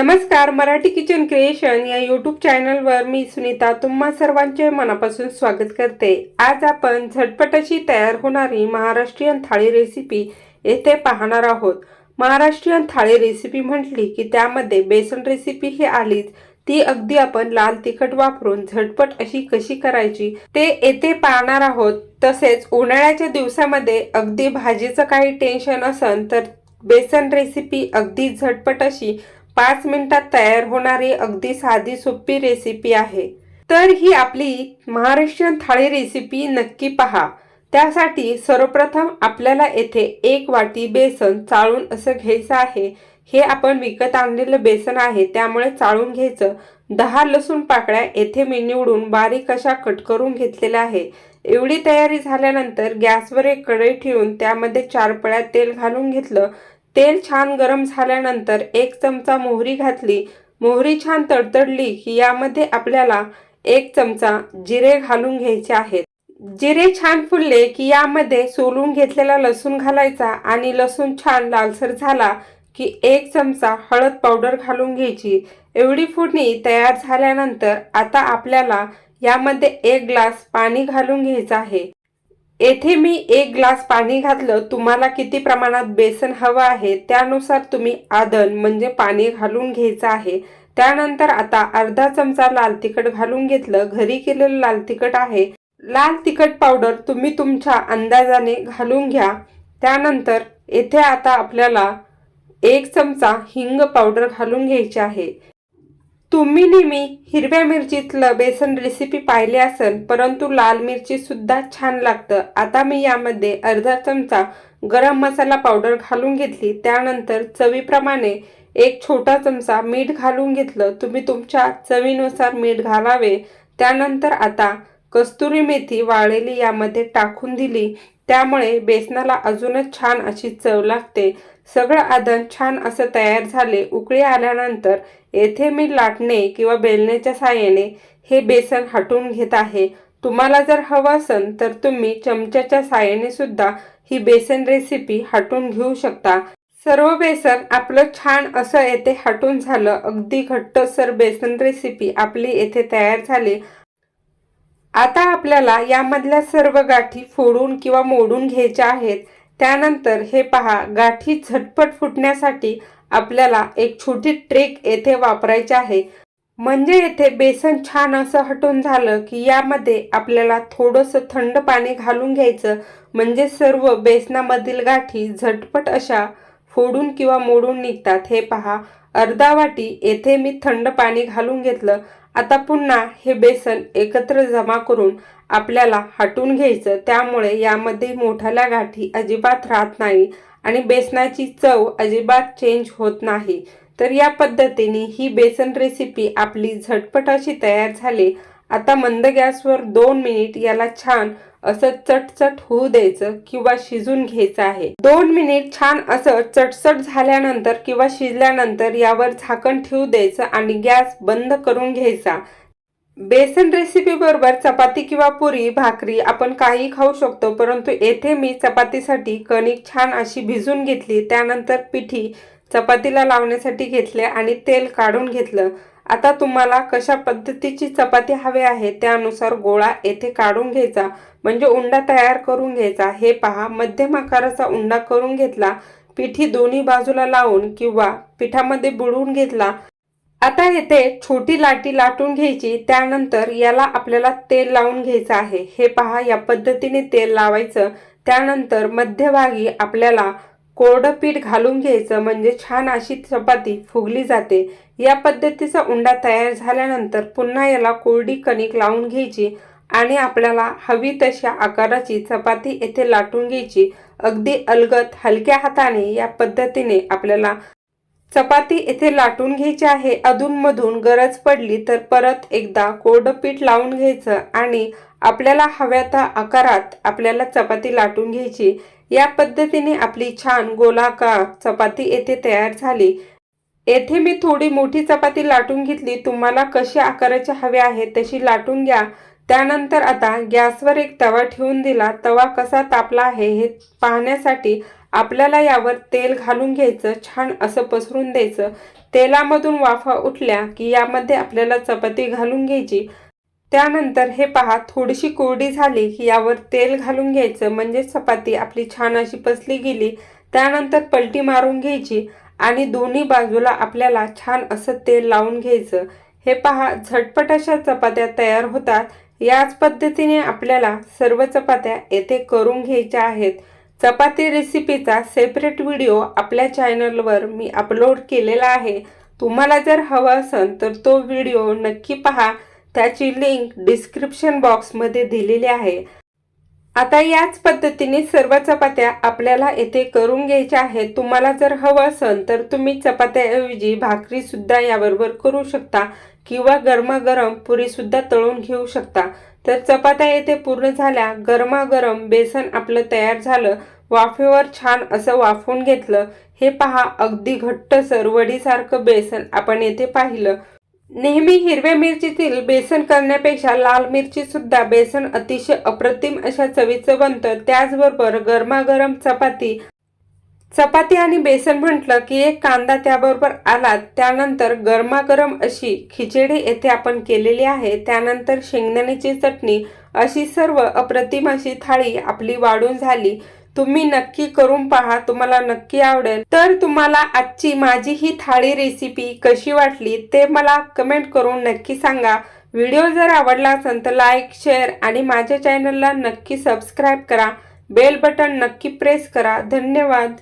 नमस्कार Marathi kitchen creation या YouTube चॅनलवर मी सुनीता तुम्हा सर्वांचे मनापासून स्वागत करते. आज आपण झटपट अशी तयार होणारी महाराष्ट्रीयन थाळी रेसिपी येथे पाहणार आहोत. महाराष्ट्रीयन थाळी रेसिपी म्हटली की त्यामध्ये बेसन रेसिपी ही आलीच. ती अगदी आपण लाल तिखट वापरून झटपट अशी कशी करायची ते येथे पाहणार आहोत. तसेच उन्हाळ्याच्या दिवसामध्ये अगदी भाजीचं काही टेन्शन असन तर बेसन रेसिपी अगदी झटपट अशी पाच मिनिटात तयार होणारी अगदी साधी सोपी रेसिपी आहे. तर ही आपली महाराष्ट्रीयन थाळी रेसिपी नक्की पहा. त्यासाठी सर्वप्रथम आपल्याला येथे एक वाटी बेसन चाळून असं घ्यायचं आहे. हे आपण विकत आणलेलं बेसन आहे त्यामुळे चाळून घ्यायचं. दहा लसूण पाकळ्या येथे मी निवडून बारीक अशा कट करून घेतलेल्या आहे. एवढी तयारी झाल्यानंतर गॅसवर एक कढई ठेवून त्यामध्ये चार पळ्या तेल घालून घेतलं. तेल छान गरम झाल्यानंतर एक चमचा मोहरी घातली. मोहरी छान तडतडली की यामध्ये आपल्याला एक चमचा जिरे घालून घ्यायचे आहेत. जिरे छान फुलले की यामध्ये सोलून घेतलेला लसूण घालायचा आणि लसूण छान लालसर झाला की एक चमचा हळद पावडर घालून घ्यायची. एवढी फोडणी तयार झाल्यानंतर आता आपल्याला यामध्ये एक ग्लास पाणी घालून घ्यायचं आहे. येथे मी एक ग्लास पाणी घातलं. तुम्हाला किती प्रमाणात बेसन हवं आहे त्यानुसार तुम्ही आदन म्हणजे पाणी घालून घ्यायचं आहे. त्यानंतर आता अर्धा चमचा लाल तिखट घालून घेतलं. घरी केलेलं लाल तिखट आहे. लाल तिखट पावडर तुम्ही तुमच्या अंदाजाने घालून घ्या. त्यानंतर येथे आता आपल्याला एक चमचा हिंग पावडर घालून घ्यायची आहे. तुम्ही नेहमी हिरव्या मिरचीतलं बेसन रेसिपी पाहिली असेल परंतु लाल मिरचीसुद्धा छान लागतं. आता मी यामध्ये अर्धा चमचा गरम मसाला पावडर घालून घेतली. त्यानंतर चवीप्रमाणे एक छोटा चमचा मीठ घालून घेतलं. तुम्ही तुमच्या चवीनुसार मीठ घालावे. त्यानंतर आता कस्तुरी मेथी वाळलेली यामध्ये टाकून दिली. त्यामुळे बेसनाला अजूनच छान अशी चव लागते. सगळं आदन छान असं तयार झाले. उकळी आल्यानंतर येथे मी लाटणे किंवा बेलण्याच्या साहाय्याने हे बेसन हटवून घेत आहे. तुम्हाला जर हवं असेल तर तुम्ही चमच्याच्या साहाय्याने सुद्धा ही बेसन रेसिपी हटवून घेऊ शकता. सर्व बेसन आपलं छान असं येथे हटून झालं. अगदी घट्टसर बेसन रेसिपी आपली येथे तयार झाली. आता आपल्याला यामधल्या सर्व गाठी फोडून किंवा मोडून घ्यायच्या आहेत. त्यानंतर हे पहा गाठी झटपट फुटण्यासाठी आपल्याला एक छोटी ट्रेक येथे वापरायची आहे. म्हणजे येथे बेसन छान असं हटून झालं की यामध्ये आपल्याला थोडंसं थंड पाणी घालून घ्यायचं. म्हणजे सर्व बेसनामधील गाठी झटपट अशा फोडून किंवा मोडून निघतात. हे पहा अर्धा वाटी येथे मी थंड पाणी घालून घेतलं. आता पुन्हा हे बेसन एकत्र जमा करून आपल्याला हटून घ्यायचं. त्यामुळे यामध्ये मोठाल्या गाठी अजिबात राहत नाही आणि बेसनाची चव अजिबात चेंज होत नाही. तर या पद्धतीने ही बेसन रेसिपी आपली झटपट अशी तयार झाली आता मंद गॅसवर दोन मिनिट याला छान असं चटचट होऊ द्यायचं किंवा शिजून घ्यायचं आहे. दोन मिनिट छान असं चटचट झाल्यानंतर किंवा शिजल्यानंतर यावर झाकण ठेवू द्यायचं आणि गॅस बंद करून घ्यायचा. बेसन रेसिपी बरोबर चपाती किंवा पुरी भाकरी आपण काही खाऊ शकतो परंतु येथे मी चपातीसाठी कणिक छान अशी भिजून घेतली त्यानंतर पिठी चपातीला लावण्यासाठी घेतले आणि तेल काढून घेतलं. आता तुम्हाला कशा पद्धतीची चपाती हवी आहे त्यानुसार गोळा येथे काढून घ्यायचा म्हणजे उंडा तयार करून घ्यायचा. हे पहा मध्यम आकाराचा उंडा करून घेतला पिठी दोन्ही बाजूला लावून किंवा पिठामध्ये बुडवून घेतला. आता येथे छोटी लाटी लाटून घ्यायची त्यानंतर याला आपल्याला तेल लावून घ्यायचं आहे. हे पहा या पद्धतीने तेल लावायचं. त्यानंतर मध्यभागी आपल्याला कोरडं पीठ घालून घ्यायचं म्हणजे छान अशी चपाती फुगली जाते. या पद्धतीचा उंडा तयार झाल्यानंतर पुन्हा याला कोरडी कणिक लावून घ्यायची आणि आपल्याला हवी तशा आकाराची चपाती येथे लाटून घ्यायची. अगदी अलगत हलक्या हाताने या पद्धतीने आपल्याला चपाती येथे लाटून घ्यायची आहे. अधूनमधून गरज पडली तर परत एकदा कोरडं पीठ लावून घ्यायचं आणि आपल्याला हव्या त्या आकारात आपल्याला चपाती लाटून घ्यायची. या पद्धतीने आपली छान गोलाकार चपाती येथे तयार झाली. येथे मी थोडी मोठी चपाती लाटून घेतली. तुम्हाला कशी आकाराची हवी आहे तशी लाटून घ्या. त्यानंतर आता गॅसवर एक तवा ठेवून दिला. तवा कसा तापला आहे हे पाहण्यासाठी आपल्याला यावर तेल घालून घ्यायचं छान असं पसरून द्यायचं. तेलामधून वाफा उठल्या की यामध्ये आपल्याला चपाती घालून घ्यायची. त्यानंतर हे पहा थोडीशी कोरडी झाली की यावर तेल घालून घ्यायचं. म्हणजे चपाती आपली छान अशी पसली गेली. त्यानंतर पलटी मारून घ्यायची आणि दोन्ही बाजूला आपल्याला छान असं तेल लावून घ्यायचं. हे पहा झटपट अशा चपात्या तयार होतात. याच पद्धतीने आपल्याला सर्व चपात्या येथे करून घ्यायच्या आहेत. चपाती रेसिपीचा सेपरेट व्हिडिओ आपल्या चॅनलवर मी अपलोड केलेला आहे. तुम्हाला जर हवं असेल तर तो व्हिडिओ नक्की पहा. त्याची लिंक डिस्क्रिप्शन बॉक्समध्ये दिलेली आहे. आता याच पद्धतीने सर्व चपात्या आपल्याला येथे करून घ्यायच्या आहेत. तुम्हाला जर हवं असेल तर तुम्ही चपात्याऐवजी भाकरीसुद्धा याबरोबर करू शकता किंवा गरमागरम पुरीसुद्धा तळून घेऊ शकता. तर चपात्या येथे पूर्ण झाल्या गरमागरम बेसन आपलं तयार झालं वाफेवर छान असं वाफवून घेतलं. हे पहा अगदी घट्टसर वडीसारखं बेसन आपण येथे पाहिलं. नेहमी हिरव्या मिरचीतील बेसन करण्यापेक्षा लाल मिरची सुद्धा बेसन अतिशय अप्रतिम अशा चवीचं बनतं. त्याचबरोबर गरमागरम चपाती चपाती आणि बेसन म्हटलं की एक कांदा त्याबरोबर आला त्यानंतर गरमागरम अशी खिचडी येथे आपण केलेली आहे. त्यानंतर शेंगदाण्याची चटणी अशी सर्व अप्रतिम अशी थाळी आपली वाढून झाली. तुम्ही नक्की करून पहा तुम्हाला नक्की आवडेल. तर तुम्हाला आजची माझी ही थाळी रेसिपी कशी वाटली ते मला कमेंट करून नक्की सांगा. व्हिडिओ जर आवडला असेल तर लाईक शेअर आणि माझ्या चॅनलला नक्की सबस्क्राईब करा. बेल बटन नक्की प्रेस करा. धन्यवाद.